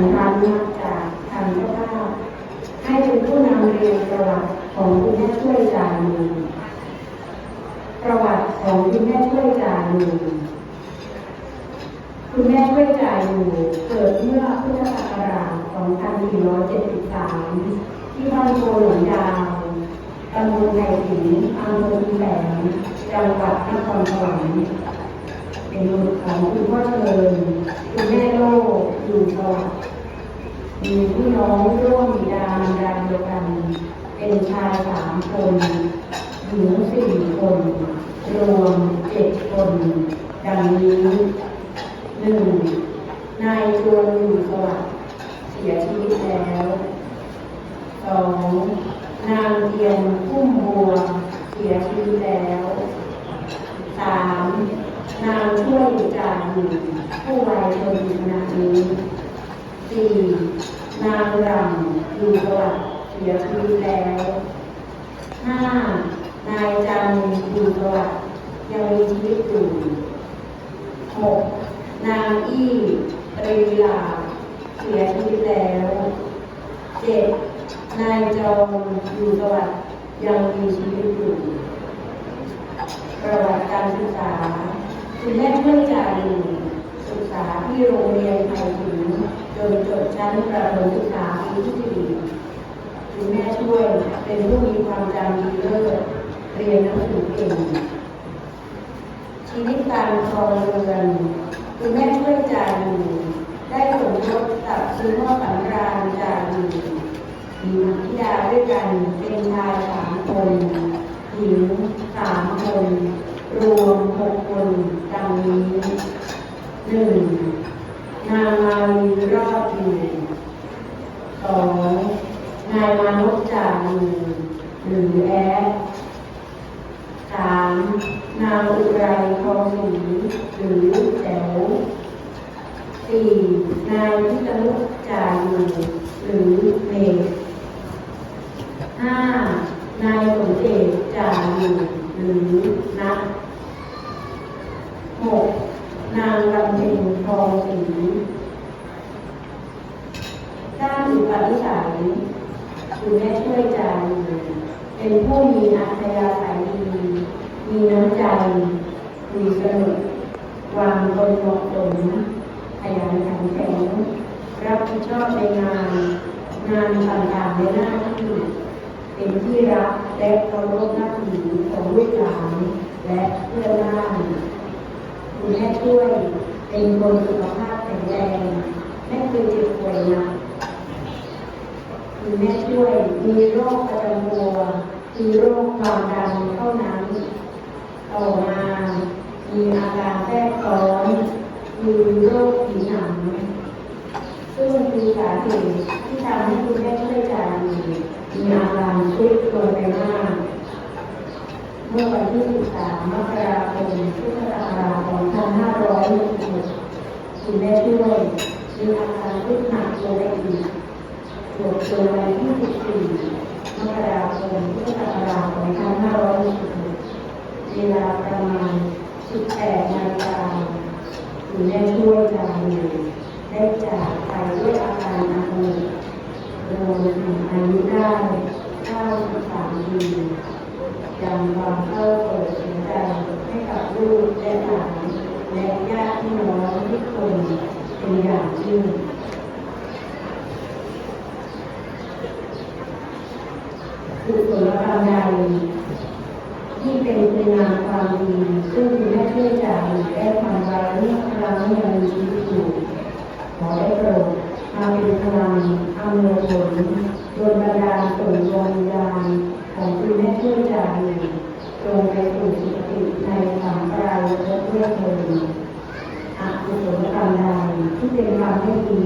นทานมาจากทางพระเจ้าให้เป็นผู้นำเรียนประวัติของคุณแม่ช่วยจารีประวัติของคุณแม่ช่วยจารีคุณแม่ช่วยจารีเกิดเมื่อพุทธศักราช 2473 ที่บ้านโพหลวงยาวตำบลไผ่สิงอำเภออีแหลมจังหวัดนครสวรรค์เป็นบุตรของคุณพ่อเชิญคุณแม่โลก อยู่สวัสดิ์มีพี่น้องร่วมบิดามดาเดียวกัน เป็นชายสามคนหญิงสี่คน รวมเจ็ดคน ดังนี้หนึ่งนายชวนอยู่สวัสดิ์เสียชีวิตแล้วสองนางเทียนพุ่มบัวเสียชีวิตแล้วสาม นางช่วยจารีผู้วัยชนขณะนี้สี่นางรำอยู่สวัสดิ์เสียชีวิตแล้วห้านายจันอยู่สวัสดิ์ยังมีชีวิตอยู่หกนางอี้ตรีลาเสียชีวิตแล้วเจ็ดนายจอมอยู่สวัสดิ์ยังมีชีวิตอยู่ ประวัติการศึกษา คุณแม่ช่วยจารีศึกษาที่โรงเรียนไทยถึงจนจบชั้นประถมศึกษาปีที่สี่คุณแม่ช่วยเป็นผู้มีความจำดีเลิศเรียนหนังสือเก่งชีวิตการครองเรือนคุณแม่ช่วยจารีได้สมรสกับคุณพ่อสำราญจารีมีธิดาด้วยกันเป็นชายสามคนหญิงสามคน รวมหกคนดังนี้หนึ่งนางมาลีรอดอยู่สองนายมานพจารีหรือแอดสามนางอุไรทองศรีหรือแจ๋วสี่นายพิตนุจารีหรือเมฆห้านายสมเด็จจารี หรือนักหกนางลำเพ็ญทองศรีด้านอุปนิสัยคุณแม่ช่วยใจเป็นผู้มีอัธยาศัยดีมีน้ำใจคุยสนุกวางตนเหมาะสมขยันขันแข็งรับผิดชอบในงาน งานต่างๆในหน้าที่เป็นที่รัก และเคารพนับถือของลูกหลานและเพื่อนบ้านคุณแม่ช่วยเป็นคนสุขภาพแข็งแรงไม่เคยเจ็บป่วยหนักคุณแม่ช่วยมีโรคประจำตัวคือโรคความดันเท่านั้นต่อมามีอาการแทรกซ้อนคือโรคผิวหนังซึ่งคือสาเหตุที่ทำให้คุณแม่ช่วยจารีมี อาการชุดลงไปมากเมื่อวันที่ 13 มกราคมพุทธศักราช2566คุณแม่ช่วยมีอาการชุดหนักลงไปอีกจบจนวันที่ 14 มกราคมพุทธศักราช2566เวลาประมาณ 18นาฬิกาคุณแม่ช่วยจารีได้จากไปด้วยอาการอักเสบรวมถึงอายุได้93ปียังความเศร้าโศกเสียใจให้กับลูกและหลานและญาติพี่น้องทุก คนเป็นอย่างยิ่งกุศลกรรมใดที่เป็นคุณงามความดีซึ่งคุณแม่ช่วยจารีได้ทำไว้เมื่อครั้งยังมีชีวิตอยู่ขอได้โปรดมาเป็นพลังอำนวยผลโดนบันดาลส่งดวงวิญญาณของคุณแม่ช่วยจารีจงไปสู่สุคติในสัมปรายภพด้วยเถิด อกุศลกรรมใดที่เป็นกรรมไม่ดี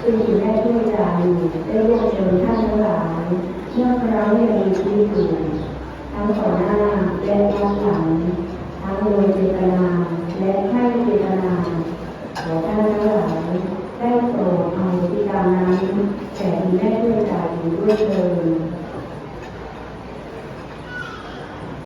ซึ่งคุณแม่ช่วยจได้ร่วมเชิญท่านทั้งหลายเมื่อครั้งยังมีชีวิตอยู่ทั้งต่อหน้าและย้อนหลังทั้งโดยเจตนาและให้เจตนาขอท่านทั้งหลายได้โปรดเอาพิการนั้นแก่แม่ช่วยจ่ายอยู่ด้วยเถิด